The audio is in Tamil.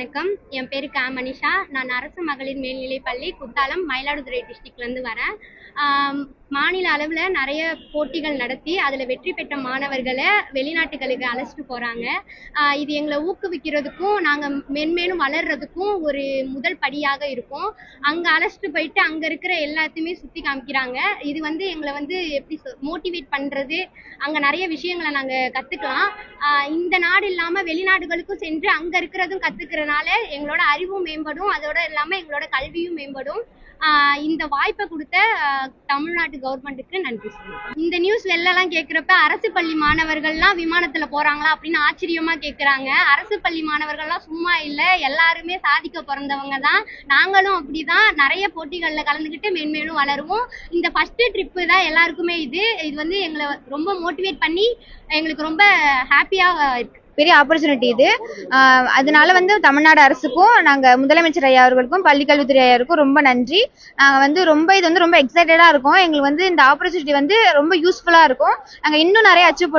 வணக்கம். என் பேர் கா மனிஷா. நான் அரசு மகளிர் மேல்நிலைப்பள்ளி குத்தாலம் மயிலாடுதுறை டிஸ்ட்ரிக்ட்லேருந்து வரேன். மாநில அளவில் நிறைய போட்டிகள் நடத்தி அதில் வெற்றி பெற்ற மாணவர்களை வெளிநாட்டுகளுக்கு அழைச்சிட்டு போகிறாங்க இது எங்களை ஊக்குவிக்கிறதுக்கும் நாங்கள் மென்மேலும் வளர்றதுக்கும் ஒரு முதல் படியாக இருக்கும். அங்கே அழைச்சிட்டு போயிட்டு அங்கே இருக்கிற எல்லாத்தையுமே சுற்றி காமிக்கிறாங்க. இது வந்து எங்களை வந்து எப்படி மோட்டிவேட் பண்ணுறது அங்கே நிறைய விஷயங்களை நாங்கள் கற்றுக்கலாம் இந்த நாடு இல்லாமல் வெளிநாடுகளுக்கும் சென்று அங்கே இருக்கிறதும் கற்றுக்கிறனால எங்களோட அறிவும் மேம்படும். அதோட இல்லாமல் எங்களோட கல்வியும் மேம்படும். இந்த வாய்ப்பை கொடுத்த தமிழ்நாட்டு கவர்மெண்ட்டுக்கு நன்றி சொல்லுவேன் இந்த நியூஸ் எல்லாம் கேட்குறப்ப அரசு பள்ளி மாணவர்கள்லாம் விமானத்தில் போகிறாங்களா அப்படின்னு ஆச்சரியமா கேட்குறாங்க அரசு பள்ளி மாணவர்கள்லாம் சும்மா இல்லை எல்லாருமே சாதிக்க பிறந்தவங்க தான். நாங்களும் அப்படிதான். நிறைய போட்டிகளில் கலந்துக்கிட்டு மென்மேலும் வளருவோம். இந்த ஃபர்ஸ்ட் ட்ரிப்பு தான் எல்லாருக்குமே இது. இது வந்து எங்களை ரொம்ப மோட்டிவேட் பண்ணி எங்களுக்கு ரொம்ப ஹாப்பியாக இருக்கு. பெரிய ஆப்பர்ச்சுனிட்டி இது. அதனால வந்து தமிழ்நாடு அரசுக்கும் நாங்கள் முதலமைச்சர் ஐயா அவர்களுக்கும் பள்ளிக்கல்வித்துறை ஐயாருக்கும் ரொம்ப நன்றி. நாங்கள் வந்து ரொம்ப இது வந்து ரொம்ப எக்ஸைட்டடாக இருக்கோம். எங்களுக்கு வந்து இந்த ஆப்பர்ச்சுனிட்டி வந்து ரொம்ப யூஸ்ஃபுல்லாக இருக்கும். நாங்கள் இன்னும் நிறைய அச்சீவ் பண்ணுவோம்